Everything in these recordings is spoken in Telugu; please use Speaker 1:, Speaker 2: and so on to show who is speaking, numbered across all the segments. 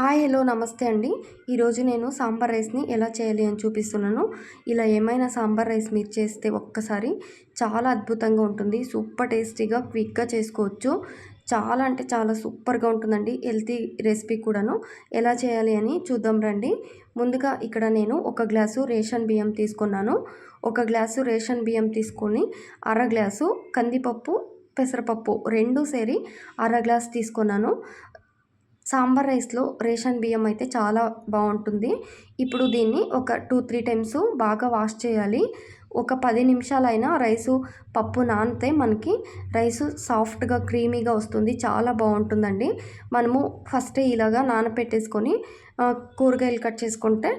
Speaker 1: హాయ్ హలో నమస్తే అండి. ఈరోజు నేను సాంబార్ రైస్ని ఎలా చేయాలి అని చూపిస్తున్నాను. ఇలా ఏమైనా సాంబార్ రైస్ మీరు చేస్తే ఒక్కసారి చాలా అద్భుతంగా ఉంటుంది. సూపర్ టేస్టీగా క్విక్గా చేసుకోవచ్చు. చాలా అంటే చాలా సూపర్గా ఉంటుందండి హెల్తీ రెసిపీ కూడాను. ఎలా చేయాలి అని చూద్దాం రండి. ముందుగా ఇక్కడ నేను ఒక గ్లాసు రేషన్ బియ్యం తీసుకున్నాను. ఒక గ్లాసు రేషన్ బియ్యం తీసుకొని అర గ్లాసు కందిపప్పు పెసరపప్పు రెండు సేరి అర గ్లాస్ తీసుకున్నాను. సాంబార్ రైస్లో రేషన్ బియ్యం అయితే చాలా బాగుంటుంది. ఇప్పుడు దీన్ని ఒక టూ త్రీ టైమ్స్ బాగా వాష్ చేయాలి. ఒక పది నిమిషాలైనా రైసు పప్పు నానితే మనకి రైసు సాఫ్ట్గా క్రీమీగా వస్తుంది. చాలా బాగుంటుందండి. మనము ఫస్ట్ ఇలాగా నానపెట్టేసుకొని కూరగాయలు కట్ చేసుకుంటే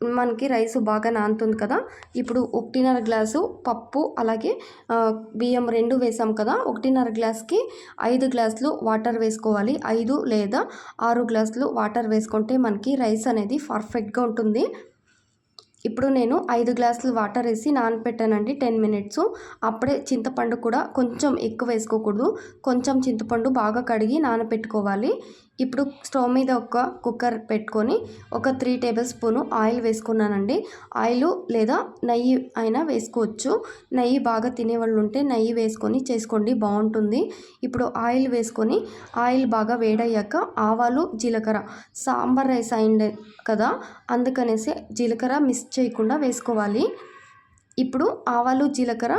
Speaker 1: మనకి రైస్ బాగా నానుతుంది కదా. ఇప్పుడు ఒకటిన్నర గ్లాసు పప్పు అలాగే బియ్యం రెండు వేసాం కదా. ఒకటిన్నర గ్లాస్కి ఐదు గ్లాసులు వాటర్ వేసుకోవాలి. ఐదు లేదా ఆరు గ్లాసులు వాటర్ వేసుకుంటే మనకి రైస్ అనేది పర్ఫెక్ట్గా ఉంటుంది. ఇప్పుడు నేను ఐదు గ్లాసులు వాటర్ వేసి నానపెట్టానండి టెన్ మినిట్స్. అప్పుడే చింతపండు కూడా కొంచెం ఎక్కువ వేసుకోకూడదు. కొంచెం చింతపండు బాగా కడిగి నానపెట్టుకోవాలి. ఇప్పుడు స్టవ్ మీద ఒక కుక్కర్ పెట్టుకొని ఒక త్రీ టేబుల్ స్పూను ఆయిల్ వేసుకున్నానండి. ఆయిల్ లేదా నెయ్యి అయినా వేసుకోవచ్చు. నెయ్యి బాగా తినేవాళ్ళు ఉంటే నెయ్యి వేసుకొని చేసుకోండి బాగుంటుంది. ఇప్పుడు ఆయిల్ వేసుకొని ఆయిల్ బాగా వేడయ్యాక ఆవాలు జీలకర్ర. సాంబార్ రైస్ అయింది కదా అందుకనేసి జీలకర్ర మిస్ చేయకుండా వేసుకోవాలి. ఇప్పుడు ఆవాలు జీలకర్ర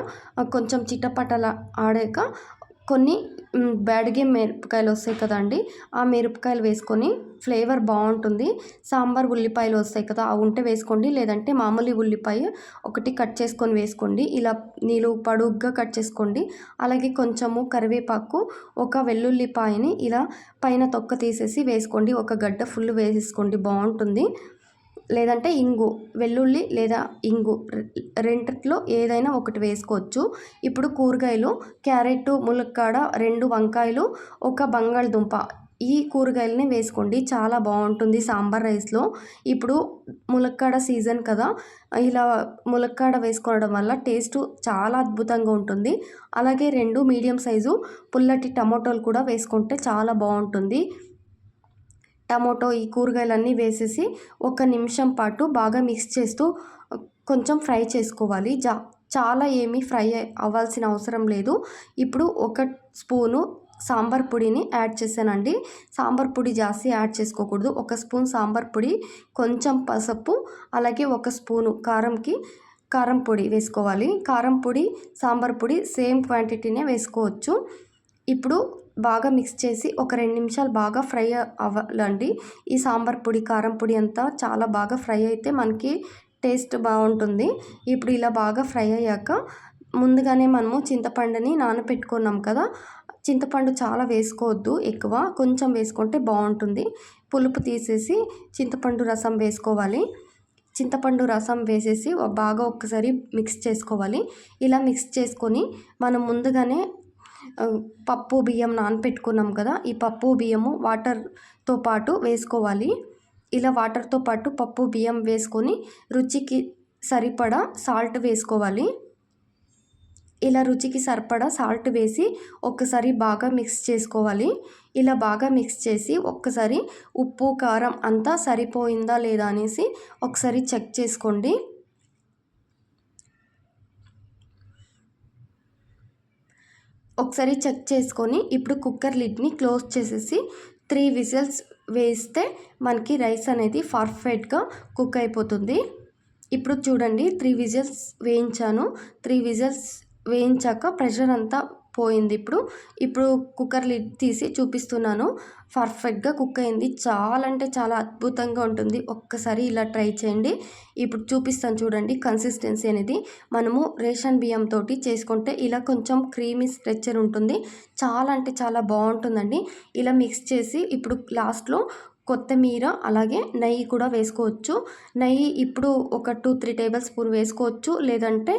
Speaker 1: కొంచెం చిట్టపట్టల ఆడాక కొన్ని బ్యాడ్గే మిరపకాయలు వస్తాయి కదండి ఆ మిరపకాయలు వేసుకొని ఫ్లేవర్ బాగుంటుంది. సాంబార్ ఉల్లిపాయలు వస్తాయి కదా అవి ఉంటే వేసుకోండి. లేదంటే మామూలు ఉల్లిపాయ ఒకటి కట్ చేసుకొని వేసుకోండి. ఇలా నీళ్ళు పడుగ్గా కట్ చేసుకోండి. అలాగే కొంచెము కరివేపాకు ఒక వెల్లుల్లిపాయని ఇలా పైన తొక్క తీసేసి వేసుకోండి. ఒక గడ్డ ఫుల్ వేసేసుకోండి. బాగుంటుంది. లేదంటే ఇంగు వెల్లుల్లి లేదా ఇంగు రెండిట్లో ఏదైనా ఒకటి వేసుకోవచ్చు. ఇప్పుడు కూరగాయలు క్యారెట్ ములక్కాడ రెండు వంకాయలు ఒక బంగాళదుంప ఈ కూరగాయలని వేసుకోండి. చాలా బాగుంటుంది సాంబార్ రైస్లో. ఇప్పుడు ములక్కాడ సీజన్ కదా ఇలా ములక్కాడ వేసుకోవడం వల్ల టేస్ట్ చాలా అద్భుతంగా ఉంటుంది. అలాగే రెండు మీడియం సైజు పుల్లటి టమాటోలు కూడా వేసుకుంటే చాలా బాగుంటుంది. టమోటో ఈ కూరగాయలన్నీ వేసేసి ఒక నిమిషం పాటు బాగా మిక్స్ చేస్తూ కొంచెం ఫ్రై చేసుకోవాలి. జా చాలా ఏమీ ఫ్రై అవ్వాల్సిన అవసరం లేదు. ఇప్పుడు ఒక స్పూను సాంబార్ పొడిని యాడ్ చేశానండి. సాంబార్ పొడి జాస్తి యాడ్ చేసుకోకూడదు. ఒక స్పూన్ సాంబార్ పొడి కొంచెం పసుపు అలాగే ఒక స్పూను కారంకి కారం పొడి వేసుకోవాలి. కారం పొడి సాంబార్ పొడి సేమ్ క్వాంటిటీనే వేసుకోవచ్చు. ఇప్పుడు బాగా మిక్స్ చేసి ఒక రెండు నిమిషాలు బాగా ఫ్రై అవ్వాలండి. ఈ సాంబార్ పొడి కారం పొడి అంతా చాలా బాగా ఫ్రై అయితే మనకి టేస్ట్ బాగుంటుంది. ఇప్పుడు ఇలా బాగా ఫ్రై అయ్యాక ముందుగానే మనము చింతపండుని నానబెట్టుకున్నాం కదా చింతపండు చాలా వేసుకోవద్దు ఎక్కువ కొంచెం వేసుకుంటే బాగుంటుంది. పులుపు తీసేసి చింతపండు రసం వేసుకోవాలి. చింతపండు రసం వేసేసి బాగా ఒక్కసారి మిక్స్ చేసుకోవాలి. ఇలా మిక్స్ చేసుకొని మనం ముందుగానే పప్పు బియ్యం నానపెట్టుకున్నాం కదా ఈ పప్పు బియ్యము వాటర్తో పాటు వేసుకోవాలి. ఇలా వాటర్తో పాటు పప్పు బియ్యం వేసుకొని రుచికి సరిపడా సాల్ట్ వేసుకోవాలి. ఇలా రుచికి సరిపడా సాల్ట్ వేసి ఒక్కసారి బాగా మిక్స్ చేసుకోవాలి. ఇలా బాగా మిక్స్ చేసి ఒక్కసారి ఉప్పు కారం అంతా సరిపోయిందా లేదా అనేసి ఒకసారి చెక్ చేసుకోండి. ఒకసారి చెక్ చేసుకొని ఇప్పుడు కుక్కర్ లిడ్ని క్లోజ్ చేసేసి త్రీ విజిల్స్ వేస్తే మనకి రైస్ అనేది పర్ఫెక్ట్గా కుక్ అయిపోతుంది. ఇప్పుడు చూడండి త్రీ విజిల్స్ వేయించాను. త్రీ విజిల్స్ వేయించాక ప్రెషర్ అంతా పోయింది ఇప్పుడు. ఇప్పుడు కుక్కర్ లిడ్ తీసి చూపిస్తున్నాను. పర్ఫెక్ట్గా కుక్ అయింది. చాలా అంటే చాలా అద్భుతంగా ఉంటుంది. ఒక్కసారి ఇలా ట్రై చేయండి. ఇప్పుడు చూపిస్తాను చూడండి కన్సిస్టెన్సీ అనేది. మనము రేషన్ బియ్యంతో చేసుకుంటే ఇలా కొంచెం క్రీమీ స్ట్రెచ్చర్ ఉంటుంది. చాలా అంటే చాలా బాగుంటుందండి. ఇలా మిక్స్ చేసి ఇప్పుడు లాస్ట్లో కొత్తిమీర అలాగే నెయ్యి కూడా వేసుకోవచ్చు. నెయ్యి ఇప్పుడు ఒక టూ త్రీ టేబుల్ స్పూన్ వేసుకోవచ్చు. లేదంటే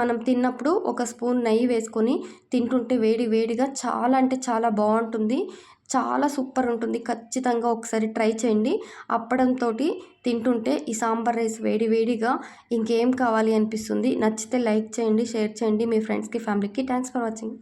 Speaker 1: మనం తిన్నప్పుడు ఒక స్పూన్ నెయ్యి వేసుకొని తింటుంటే వేడి వేడిగా చాలా అంటే చాలా బాగుంటుంది. చాలా సూపర్ ఉంటుంది. ఖచ్చితంగా ఒకసారి ట్రై చేయండి. అప్పడంతో తింటుంటే ఈ సాంబార్ రైస్ వేడి వేడిగా ఇంకేం కావాలి అనిపిస్తుంది? నచ్చితే లైక్ చేయండి షేర్ చేయండి. మీ ఫ్రెండ్స్కి ఫ్యామిలీకి థ్యాంక్స్ ఫర్ వాచింగ్.